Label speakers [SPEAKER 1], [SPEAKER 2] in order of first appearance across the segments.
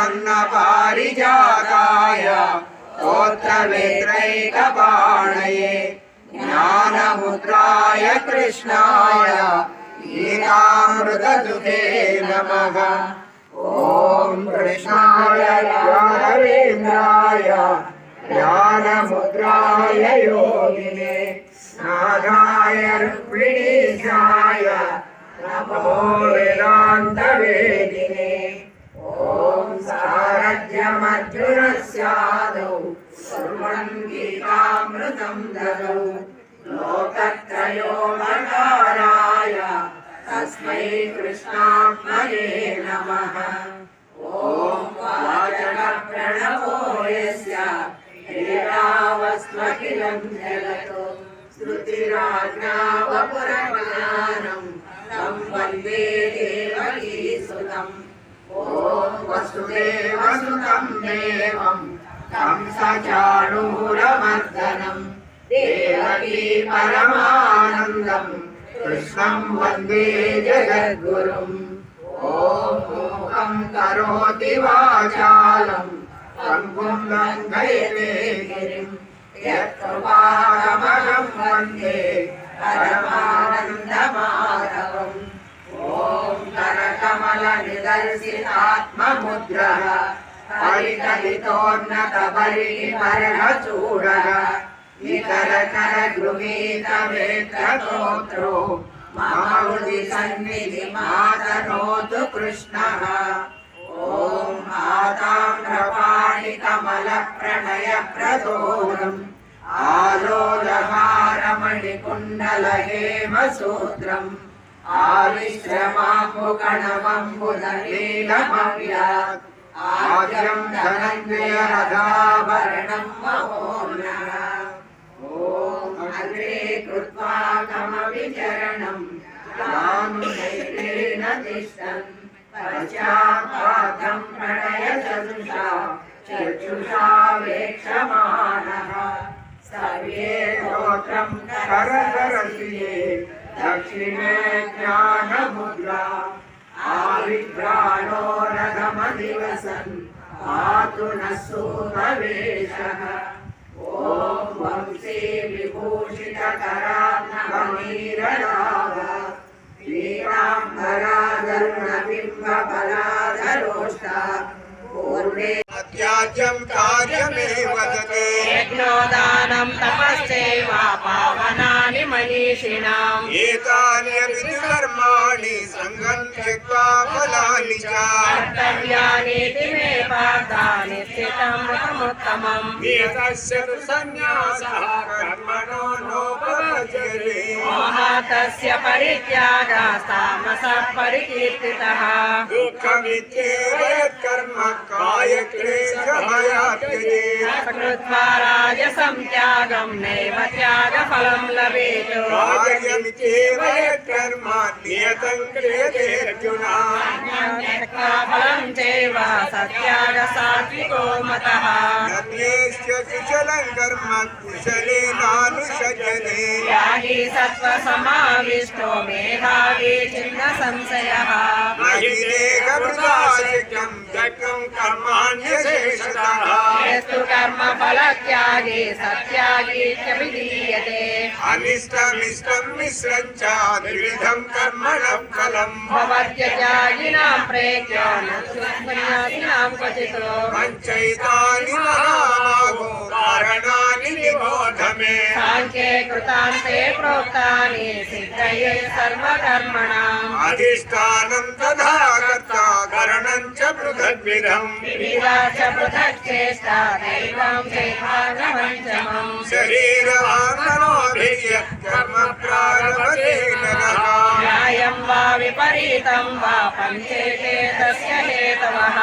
[SPEAKER 1] प्रसन्नपारिजाताय स्तोत्रवेत्रैकपाणये ज्ञानमुद्राय कृष्णाय गीतामृतदुते नमः ॐ कृष्णाय राघवेन्द्राय ज्ञानमुद्राय योगिने नाथाय रुक्मिणीशाय नमो वेदान्तवेदिने सारथ्यमर्जुनस्यादौ कुर्वन् गीतामृतं ददौ लोकत्रयोपकाराय तस्मै कृष्णात्मने नमः ॐ वाचकप्रणवो यस्य क्रीडावस्त्वखिलं जगतो श्रुतिराज्ञावपुरज्ञानं तं वन्दे देवकीसुतम् ॐ वसुदेवसुतं కంసచాణూరమర్దనం దేవకీ పరమానందం. కృష్ణం వందే జగద్గురుం. ఓం మూకం కరోతి వాచాలం. తంగుం లంఘయతే గిరిం. యత్కృపారమణం వందే పరమానందమాధవం. ఓం కరకమల నిదర్శినాత్మముద్ర. वन्दे परमानन्दमाधवम् ॐ करकमलनिदर्शितात्ममुद्रः परिकलितोन्नतपरिपरचूडः निकरकरगृहीतवेत्रतोत्रो मम हृदि सन्निधिमातनोतु कृष्णः ॐ आताम्रपाणिकमलप्रणयप्रदोषम् आलोलहारमणिकुण्डलहेमसूत्रम् आविश्रमाम्बुकणमम्बुदलीलमव्यात् आद्यं धनञ्जयरथाभरणं महोन्नः ॐ अग्रे कृत्वा कमविचरणं रानुनैतेन तिष्ठन् पश्चात्पादं प्रणयचतुषा चक्षुषा वेक्षमाणः सर्वे स्तोत्रं करसरसिये दक्षिणे ज्ञानमुद्रा आविभ्राणो दिवसम् पातु वंशे विभूषितकरान्नवनीरणाव श्रीराम्बरादरुणबिम्बफलादरोष्टा पूर्णे
[SPEAKER 2] त्याज्यं कार्यमेव सङ्गं त्यक्त्वा फलानि च
[SPEAKER 3] कर्तव्यानीति मे पार्था निश्चितमृतमुत्तमम्
[SPEAKER 2] नियतस्य तु सन्न्यासः कर्मणो नोपरजते
[SPEAKER 3] मोहातस्य परित्यागास्तामसः परिकीर्तितः
[SPEAKER 2] दुःखमित्येव कायक्लेशभयात्यजे
[SPEAKER 3] कृत्वा राजसं त्यागं नैव त्यागफलं लभेत्।
[SPEAKER 2] कार्यमित्येव यत्कर्म नियतं क्रियते अर्जुन
[SPEAKER 3] फलं चैव सत्यागसात्विको मतः।
[SPEAKER 2] कुशलं कर्म
[SPEAKER 3] त्यागी सत्त्वसमाविष्टो మహావిష్ణు
[SPEAKER 2] మేధావి చిన్న సంశయ.
[SPEAKER 3] కర్మ ఫలత్యాగి సత్యాగి
[SPEAKER 2] చీయతే అనిష్టమిష్టం మిశ్రం త్రివిధం కర్మణం ఫలం.
[SPEAKER 3] భవత్యజాగినాం ప్రేక్య సన్యాసినాం పంచైతాని మహాభూతారణాని
[SPEAKER 2] నిబోధ महाभागो कारणानि निबोध मे
[SPEAKER 3] साङ्ख्ये कृतान्ते प्रोक्तानि सिद्धये सर्वकर्मणाम्
[SPEAKER 2] अधिष्ठानं तथा कर्ता करणं च पृथग्विधम्
[SPEAKER 3] विविधा च पृथक् चेष्टा दैवं चैवागमञ्चमम्
[SPEAKER 2] शरीरवाङ्मनोभिर्यः कर्म प्रारभते नरः
[SPEAKER 3] न्यायं वा विपरीतं वा पञ्चेते तस्य हेतवः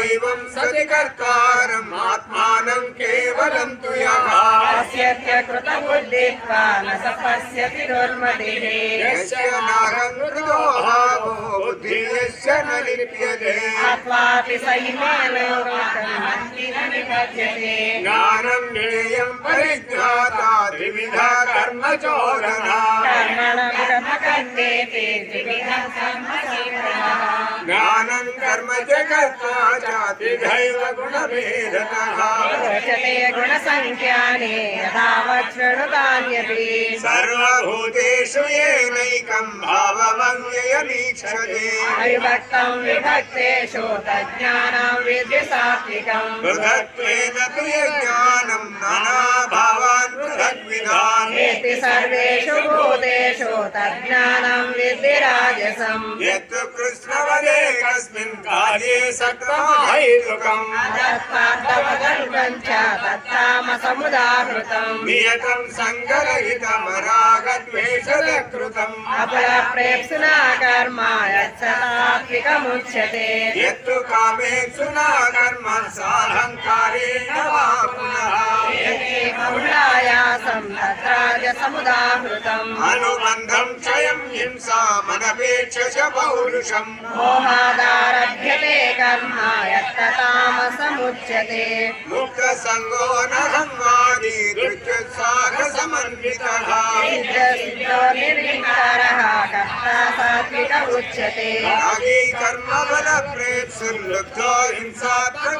[SPEAKER 2] तत्रैवं सति कर्तारम् आत्मानं केवलं तु यः
[SPEAKER 3] तस्यत्य कृतबुद्धित्वा न स पश्यति दुर्मतिः
[SPEAKER 2] यस्य नाहं कृतोऽभाव भावो बुद्धिर्यस्य न लिप्यते
[SPEAKER 1] आत्मापि स इमे लोकमन्ति न निबध्यते
[SPEAKER 2] ज्ञानं ज्ञेयं परिज्ञाता त्रिविधा कर्म चोदना
[SPEAKER 1] कर्मण गुणमकण्डेते त्रिविधं कर्म संग्रहः
[SPEAKER 2] ज्ञानं జగత్తా జాతి ఘైవ
[SPEAKER 1] గుణ గుణ సంఖ్యానే యథావచ్చృణుతాన్యపి
[SPEAKER 2] సర్వభూతేషు ఏనైకం భావమవ్యయమీక్షతే
[SPEAKER 1] విభక్తం విభక్తేషు తజ్ఞానం విద్య సాత్వికం
[SPEAKER 2] పృథక్త్వేన తు నానా భావాన్ పృథక్
[SPEAKER 1] సర్వేషు భూత भूतेषु तज्ज्ञानं विद्धि राजसम्
[SPEAKER 2] यत्तु कृष्णवदे कस्मिन् कार्ये सक्तमहैतुकम्
[SPEAKER 1] तत्पार्थपकल्पं च तत्तामसमुदाहृतम्
[SPEAKER 2] नियतं सङ्गरहितमरागद्वेषकृतम्
[SPEAKER 1] अपलप्रेप्सुना कर्म यत्सात्विकमुच्यते
[SPEAKER 2] यत्तु कामेक्षुना कर्म साहङ्कारेण वा पुनः
[SPEAKER 1] बहुलायासं तत्राजसमुदाहृतम्
[SPEAKER 2] अनुबन्धं क्षयं हिंसामनपेक्ष च पौरुषम्
[SPEAKER 1] मोहादारभ्यते कर्म यत्ततामसमुच्यते
[SPEAKER 2] मुक्तसङ्गो न संवादी दुर्युत्साहसमन्वितः
[SPEAKER 1] सिद्धसिद्धो निर्विकारः कर्ता सात्विक उच्यते
[SPEAKER 2] रागी कर्मबलप्रेप्सुर्लुब्धो हिंसात्मको स्थितिः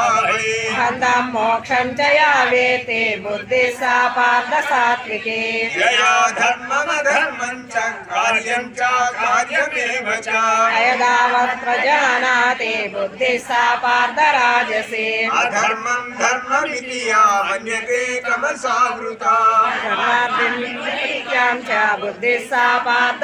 [SPEAKER 1] बन्धं मोक्षं च या वेते बुद्धिः सा पार्थ सात्विके
[SPEAKER 2] यया धर्ममधर्मं च कार्यं च कार्यमेव च।
[SPEAKER 1] अयदावत् प्रजानाति बुद्धिः सा पार्थ
[SPEAKER 2] अधर्मं धर्ममिति या मन्यते तमसावृता
[SPEAKER 1] च बुद्धिः सा पार्थ